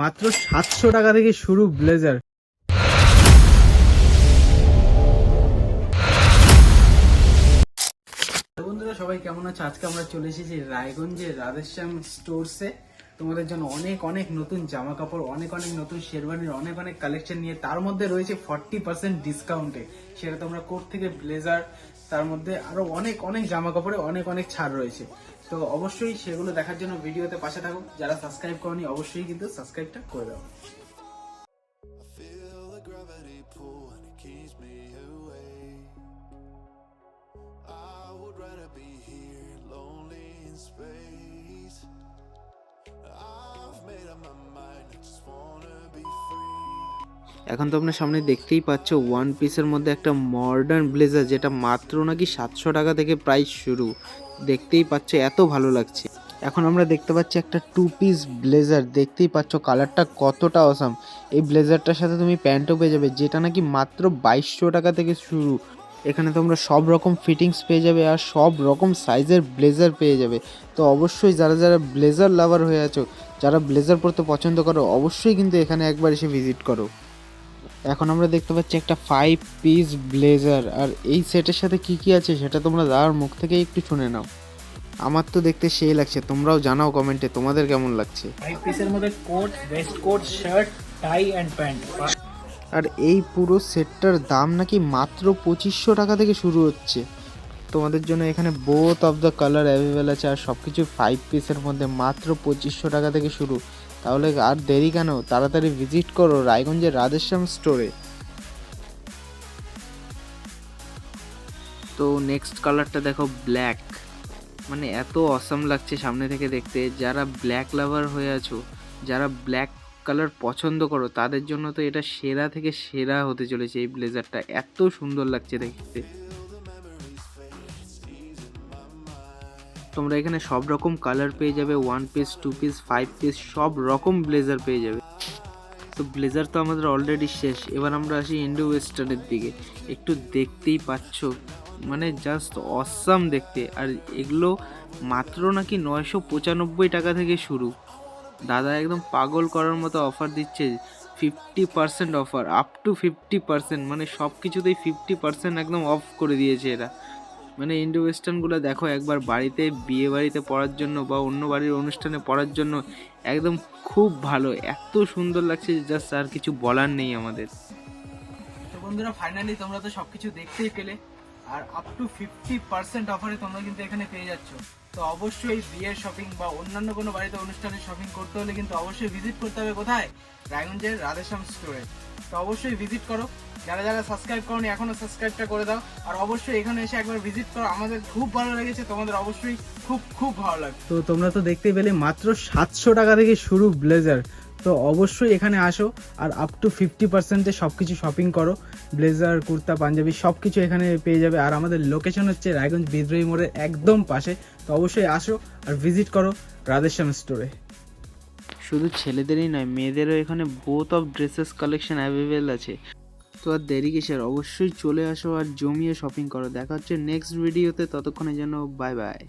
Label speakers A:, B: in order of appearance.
A: মাত্র সাতশো টাকা থেকে শুরু ব্লেজার। বন্ধুরা, সবাই কেমন আছে? আজকে আমরা চলে এসেছি রায়গঞ্জের রাধেশ্যাম স্টোরসে। তোমাদের জন্য অনেক অনেক নতুন জামা কাপড় অনেক অনেক নতুন শেরওয়ানির অনেক অনেক কালেকশন নিয়ে তার মধ্যে রয়েছে ফর্টি পার্সেন্ট ডিসকাউন্টে সেটা তোমরা কোর্ট থেকে ব্লেজার, তার মধ্যে আরও অনেক অনেক জামা কাপড়ে অনেক অনেক ছাড় রয়েছে। তো অবশ্যই সেগুলো দেখার জন্য ভিডিওতে পাশে থাকো। যারা সাবস্ক্রাইব করনি, অবশ্যই কিন্তু সাবস্ক্রাইবটা করে দাও। এখন তো আপনার সামনে দেখতেই পাচ্ছ ওয়ান পিসের মধ্যে একটা মডার্ন ব্লেজার যেটা মাত্র নাকি সাতশো টাকা থেকে প্রাইস শুরু। দেখতেই পাচ্ছ এত ভালো লাগছে। এখন আমরা দেখতে পাচ্ছি একটা টু পিস ব্লেজার দেখতেই পাচ্ছ কালারটা কতটা অসাম এই ব্লেজারটার সাথে তুমি প্যান্টও পেয়ে যাবে, যেটা নাকি মাত্র বাইশশো টাকা থেকে শুরু। এখানে তোমরা সব রকম ফিটিংস পেয়ে যাবে আর সব রকম সাইজের ব্লেজার পেয়ে যাবে। তো অবশ্যই যারা যারা ব্লেজার লাভার হয়ে আছো যারা ব্লেজার পরতে পছন্দ করো অবশ্যই কিন্তু এখানে একবার এসে ভিজিট করো। এখন আমরা দেখতে পাচ্ছি একটা ফাইভ পিস ব্লেজার আর এই সেটের সাথে কি কি আছে সেটা তোমরা দাদার মুখ থেকে একটু শুনে নাও। আমার তো দেখতে সেই লাগছে তোমরাও জানাও কমেন্টে তোমাদের কেমন লাগছে।
B: ফাইভ পিসের মধ্যে coat waistcoat shirt tie and pant
A: আর এই পুরো সেটটার দাম নাকি মাত্র পঁচিশশো টাকা থেকে শুরু হচ্ছে। তোমাদের জন্য এখানে both of the colour available আছে আর সব কিছু ফাইভ পিসের মধ্যে মাত্র পঁচিশশো টাকা থেকে শুরু। তাহলে আর দেরি কেন? তাড়াতাড়ি ভিজিট করো রায়গঞ্জের রাধেশ্যাম স্টোরে তো নেক্সট কালারটা দেখো ব্ল্যাক মানে এত অসম লাগছে সামনে থেকে দেখতে। যারা ব্ল্যাক লাভার হয়ে আছো, যারা ব্ল্যাক কালার পছন্দ করো, তাদের জন্য তো এটা সেরা থেকে সেরা হতে চলেছে এই ব্লেজারটা এত সুন্দর লাগছে দেখতে। তোমরা এখানে সব রকম কালার পেয়ে যাবে one piece two piece five piece সব রকম ব্লেজার পেয়ে যাবে। তো ব্লেজার তো আমাদের অলরেডি শেষ। এবার আমরা আসি ইন্ডো ওয়েস্টার্নের দিকে। একটু দেখতেই পাচ্ছ মানে জাস্ট অসাম দেখতে। আর এগুলো মাত্র নাকি নয়শো পঁচানব্বই টাকা থেকে শুরু। দাদা একদম পাগল করার মতো অফার দিচ্ছে। Fifty percent offer up to fifty percent মানে সব কিছুতেই ফিফটি পার্সেন্ট একদম অফ করে দিয়েছে এরা। মানে ইন্ডো ওয়েস্টার্নগুলো দেখো, একবার বাড়িতে, বিয়ে বাড়িতে পড়ার জন্য বা অন্য বাড়ির অনুষ্ঠানে পড়ার জন্য একদম খুব ভালো। এত সুন্দর লাগছে জাস্ট আর কিছু বলার নেই আমাদের। তো বন্ধুরা ফাইনালি তোমরা তো সব কিছু দেখতেই পেলে। আর আপ টু ফিফটি পার্সেন্ট অফারে তোমরা কিন্তু এখানে পেয়ে যাচ্ছ। তো অবশ্যই বিয়ের শপিং বা অন্যান্য কোনো বাড়িতে অনুষ্ঠানে শপিং করতে হলে কিন্তু অবশ্যই ভিজিট করতে হবে কোথায়? রায়গঞ্জের রাধেশ্যাম স্টোরে তো অবশ্যই ভিজিট করো। যারা যারা সাবস্ক্রাইব করনি এখনও সাবস্ক্রাইবটা করে দাও। আর অবশ্যই এখানে এসে একবার ভিজিট করো। আমাদের খুব ভালো লেগেছে। তোমাদের অবশ্যই খুব খুব ভালো লাগবে। তো তোমরা তো দেখতে পেলে মাত্র সাতশো টাকা থেকে শুরু ব্লেজার। তো অবশ্যই এখানে আসো আর আপ টু ফিফটি পার্সেন্টে সব কিছু শপিং করো। ব্লেজার কুর্তা, পাঞ্জাবি সব কিছু এখানে পেয়ে যাবে। আর আমাদের লোকেশন হচ্ছে রায়গঞ্জ বিদ্রোহী মোড়ের একদম পাশে। তো অবশ্যই আসো আর ভিজিট করো রাধেশ্যাম স্টোরে শুধু ছেলেদেরই নয়, মেয়েদেরও এখানে both of dresses collection available আছে। তো আর দেরি কিসের? অবশ্যই চলে আসো আর জমিয়ে শপিং করো। দেখা হচ্ছে নেক্সট ভিডিওতে ততক্ষণের জন্য বাই বাই